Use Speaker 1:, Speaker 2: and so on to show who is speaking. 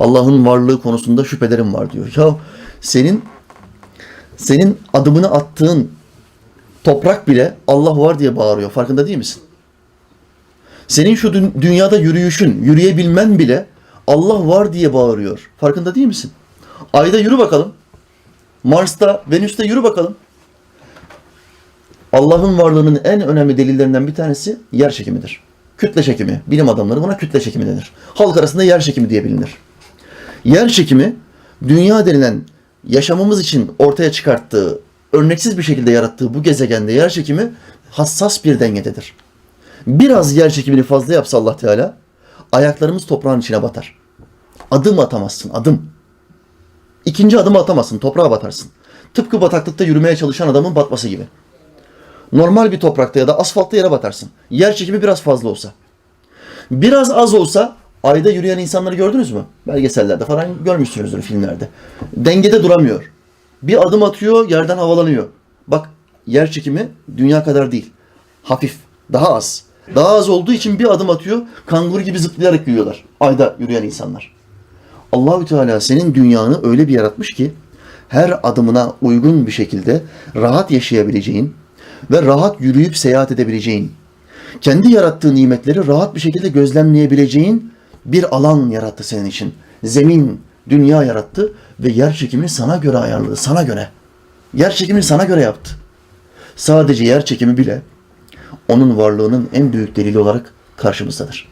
Speaker 1: Allah'ın varlığı konusunda şüphelerim var diyor. Ya senin senin adımını attığın toprak bile Allah var diye bağırıyor. Farkında değil misin? Senin şu dü- dünyada yürüyüşün, yürüyebilmen bile Allah var diye bağırıyor. Farkında değil misin? Ayda yürü bakalım. Mars'ta, Venüs'te yürü bakalım. Allah'ın varlığının en önemli delillerinden bir tanesi yer çekimidir. Kütle çekimi. Bilim adamları buna kütle çekimi denir. Halk arasında yer çekimi diye bilinir. Yer çekimi dünya denilen yaşamımız için ortaya çıkarttığı, örneksiz bir şekilde yarattığı bu gezegende yer çekimi hassas bir dengededir. Biraz yer çekimini fazla yapsa Allah Teala ayaklarımız toprağın içine batar. Adım atamazsın, adım. İkinci adımı atamazsın, toprağa batarsın. Tıpkı bataklıkta yürümeye çalışan adamın batması gibi. Normal bir toprakta ya da asfaltta yere batarsın. Yer çekimi biraz fazla olsa. Biraz az olsa ayda yürüyen insanları gördünüz mü? Belgesellerde falan görmüşsünüzdür filmlerde. Dengede duramıyor. Bir adım atıyor, yerden havalanıyor. Bak yer çekimi dünya kadar değil. Hafif, daha az. Daha az olduğu için bir adım atıyor, kanguru gibi zıplayarak yürüyorlar. Ayda yürüyen insanlar. Allahü Teala senin dünyanı öyle bir yaratmış ki her adımına uygun bir şekilde rahat yaşayabileceğin ve rahat yürüyüp seyahat edebileceğin, kendi yarattığı nimetleri rahat bir şekilde gözlemleyebileceğin bir alan yarattı senin için. Zemin, dünya yarattı ve yer çekimini sana göre ayarladı, sana göre. Yer çekimini sana göre yaptı. Sadece yer çekimi bile onun varlığının en büyük delili olarak karşımızdadır.